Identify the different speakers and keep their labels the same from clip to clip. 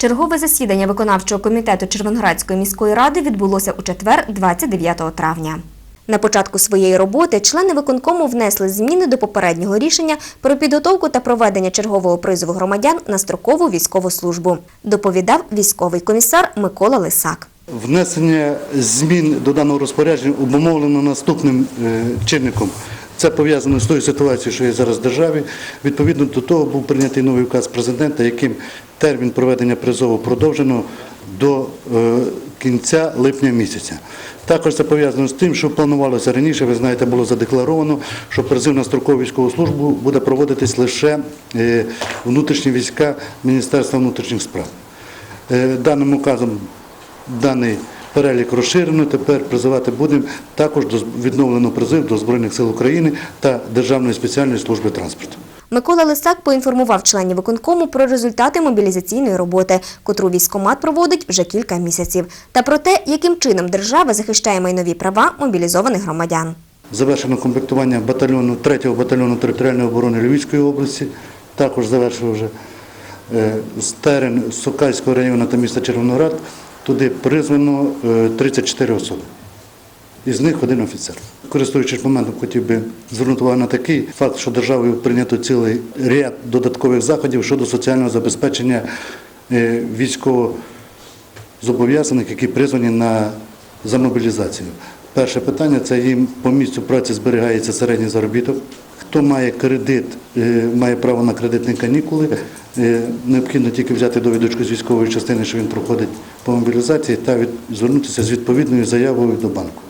Speaker 1: Чергове засідання виконавчого комітету Червоноградської міської ради відбулося у четвер, 29 травня. На початку своєї роботи члени виконкому внесли зміни до попереднього рішення про підготовку та проведення чергового призову громадян на строкову військову службу. Доповідав військовий комісар Микола Лисак.
Speaker 2: Внесення змін до даного розпорядження обумовлено наступним е, чинником. Це пов'язано з тою ситуацією, що є зараз в державі. Відповідно до того був прийнятий новий указ президента, яким термін проведення призову продовжено до е, кінця липня місяця. Також це пов'язано з тим, що планувалося раніше, ви знаєте, було задекларовано, що призив на строкову військову службу буде проводитись лише е, внутрішні війська Міністерства внутрішніх справ. Е, Даним указом даний перелік розширено. Тепер призивати будемо також до відновлено призив до Збройних сил України та Державної спеціальної служби транспорту.
Speaker 1: Микола Лисак поінформував членів виконкому про результати мобілізаційної роботи, котру військомат проводить вже кілька місяців, та про те, яким чином держава захищає майнові права мобілізованих громадян.
Speaker 2: Завершено комплектування батальйону 3-го батальйону територіальної оборони Львівської області. Також завершив вже е, з терен Сокальського району та міста Червоноград. Туди призвано е, 34 особи. Із них один офіцер. Користуючись моментом, хотів би звернути увагу на такий факт, що державою прийнято цілий ряд додаткових заходів щодо соціального забезпечення е, військовозобов'язаних, які призвані на за мобілізацію. Перше питання це їм по місцю праці зберігається середній заробіток. Хто має кредит, е, має право на кредитні канікули. Е, Необхідно тільки взяти довідочку з військової частини, що він проходить по мобілізації, та від- звернутися з відповідною заявою до банку.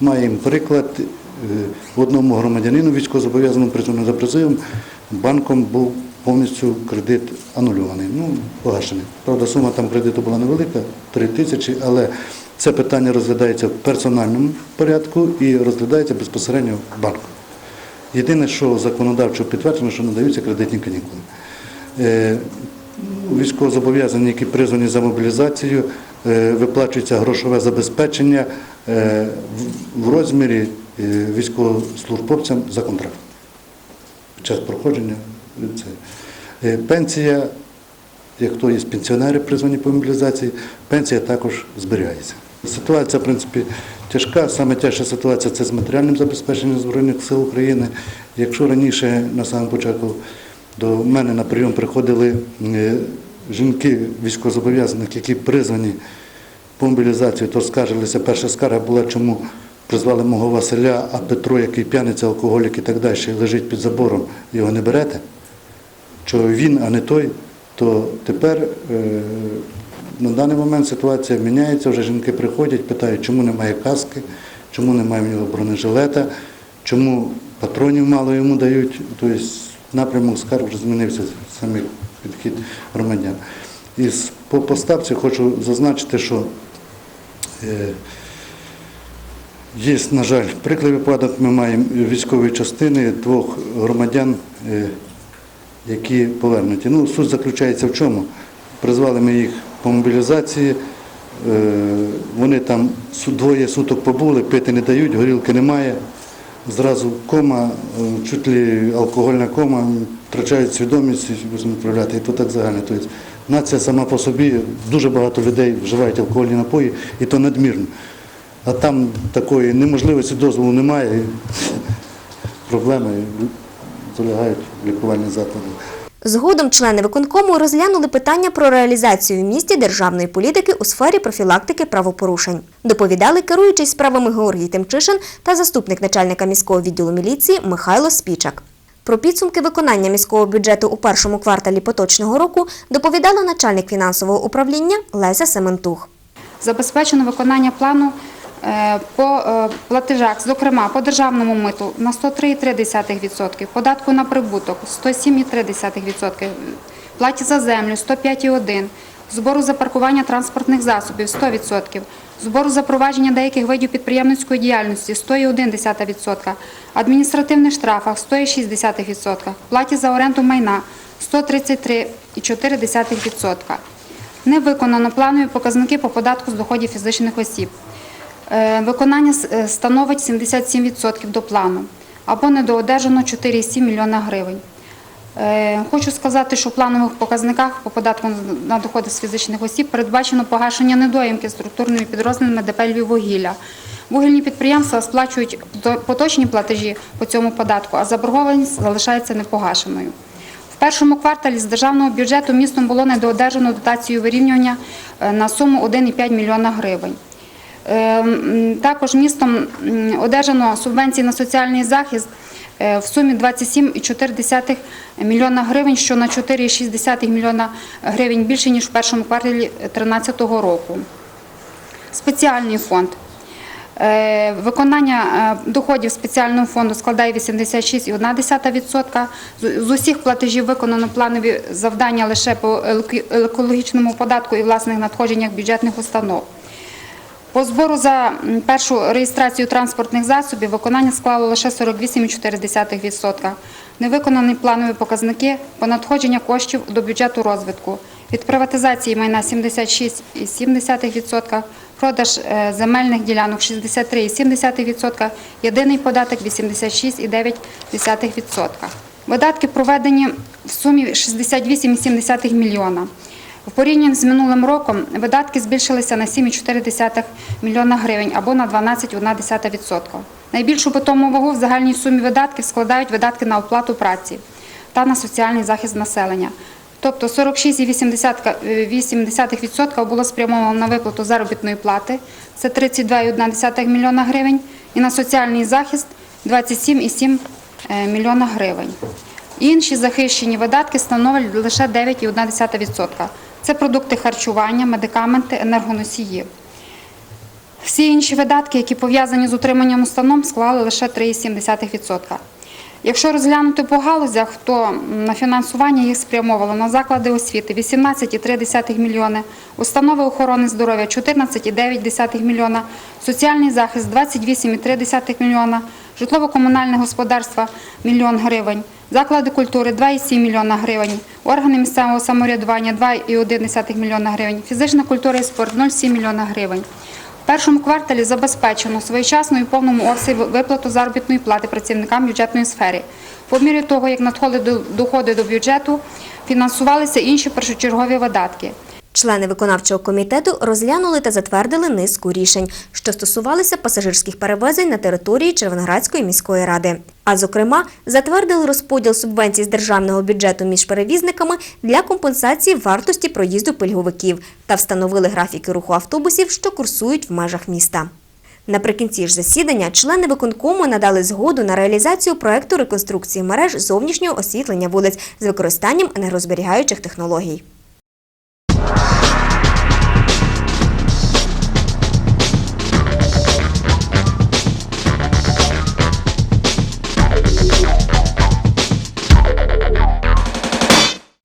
Speaker 2: Маємо приклад е, одному громадянину військовозобов'язаному призваному за призивом банком був повністю кредит анульований, ну, погашений. Правда, сума там кредиту була невелика 3 тисячі, але це питання розглядається в персональному порядку і розглядається безпосередньо в банку. Єдине, що законодавчо підтверджено, що надаються кредитні канікули. Е, Військовозобов'язані, які призвані за мобілізацію, е, виплачується грошове забезпечення е, в- розмірі військовослужбовцям за контракт під час проходження. Пенсія, як то є пенсіонери призвані по мобілізації, пенсія також зберігається. Ситуація, в принципі, тяжка. Саме тяжча ситуація це з матеріальним забезпеченням Збройних сил України. Якщо раніше на самому початку до мене на прийом приходили е, жінки військовозобов'язаних, які призвані по мобілізації, то скаржилися. Перша скарга була, чому призвали мого Василя, а Петро, який п'яниця, алкоголік і так далі, лежить під забором, його не берете. Що він, а не той, то тепер е, на даний момент ситуація міняється. Вже жінки приходять, питають, чому немає каски, чому немає в нього бронежилета, чому патронів мало йому дають. Тобто напрямок скарг вже змінився саме підхід громадян. І по поставці хочу зазначити, що е, Є, на жаль, приклад випадок. Ми маємо військові частини двох громадян, е, які повернуті. Ну, суть заключається в чому? Призвали ми їх по мобілізації. е, Вони там двоє суток побули, пити не дають, горілки немає. Зразу кома, е, чуть ли алкогольна кома, втрачають свідомість і відправляти. І то так загально. Тобто нація сама по собі, дуже багато людей вживають алкогольні напої, і то надмірно. А там такої неможливості дозволу немає, і проблеми залягають в лікувальні заклади.
Speaker 1: Згодом члени виконкому розглянули питання про реалізацію в місті державної політики у сфері профілактики правопорушень. Доповідали керуючий справами Георгій Тимчишин та заступник начальника міського відділу міліції Михайло Спічак. Про підсумки виконання міського бюджету у першому кварталі поточного року доповідала начальник фінансового управління Леся Сементух.
Speaker 3: Забезпечено виконання плану по е, платежах, зокрема по державному миту на 103,3%, податку на прибуток 107,3%, платі за землю 105,1%, збору за паркування транспортних засобів 100%, збору за провадження деяких видів підприємницької діяльності 100,1%, адміністративних штрафах 100,6%, платі за оренду майна 133,4%. Не виконано планові показники по податку з доходів фізичних осіб. Е, Виконання е, становить 77% до плану або недоодержано 4,7 мільйона гривень. Е, Хочу сказати, що в планових показниках по податку на доходи з фізичних осіб передбачено погашення недоїмки структурними підрозділами ДП «Львіввугілля». Вугільні підприємства сплачують поточні платежі по цьому податку, а заборгованість залишається непогашеною. В першому кварталі з державного бюджету містом було недоодержано дотацію вирівнювання на суму 1,5 мільйона гривень. Е, Також містом одержано субвенції на соціальний захист е, в сумі 27,4 мільйона гривень, що на 4,6 мільйона гривень більше, ніж в першому кварталі 2013 року. Спеціальний фонд. Е, Виконання доходів спеціального фонду складає 86,1%. З з усіх платежів виконано планові завдання лише по екологічному податку і власних надходженнях бюджетних установ. По збору за першу реєстрацію транспортних засобів виконання склало лише 48,4%. Не виконані планові показники по надходження коштів до бюджету розвитку. Від приватизації майна 76,7%, продаж е, земельних ділянок 63,7%, єдиний податок 86,9%. Видатки проведені в сумі 68,7 мільйона. В порівнянні з минулим роком видатки збільшилися на 7,4 мільйона гривень або на 12,1%. Найбільшу питому вагу в загальній сумі видатків складають видатки на оплату праці та на соціальний захист населення. Тобто 46,8% було спрямовано на виплату заробітної плати, це 32,1 мільйона гривень, і на соціальний захист 27,7 е, мільйона гривень. Інші захищені видатки становлять лише 9,1%. Це продукти харчування, медикаменти, енергоносії. Всі інші видатки, які пов'язані з утриманням установ, склали лише 3,7%. Якщо розглянути по галузях, то на фінансування їх спрямовано на заклади освіти 18,3 мільйони, установи охорони здоров'я 14,9 мільйона, соціальний захист 28,3 мільйона, житлово-комунальне господарство – мільйон гривень, заклади культури 2,7 мільйона гривень, органи місцевого самоврядування 2,1 мільйона гривень, фізична культура і спорт 0,7 мільйона гривень. В першому кварталі забезпечено своєчасну і повному обсязі виплату заробітної плати працівникам бюджетної сфери. По мірі того, як надходили доходи до бюджету, фінансувалися інші першочергові видатки.
Speaker 1: Члени виконавчого комітету розглянули та затвердили низку рішень, що стосувалися пасажирських перевезень на території Червоноградської міської ради. А зокрема, затвердили розподіл субвенцій з державного бюджету між перевізниками для компенсації вартості проїзду пільговиків та встановили графіки руху автобусів, що курсують в межах міста. Наприкінці ж засідання члени виконкому надали згоду на реалізацію проекту реконструкції мереж зовнішнього освітлення вулиць з використанням енергозберігаючих технологій.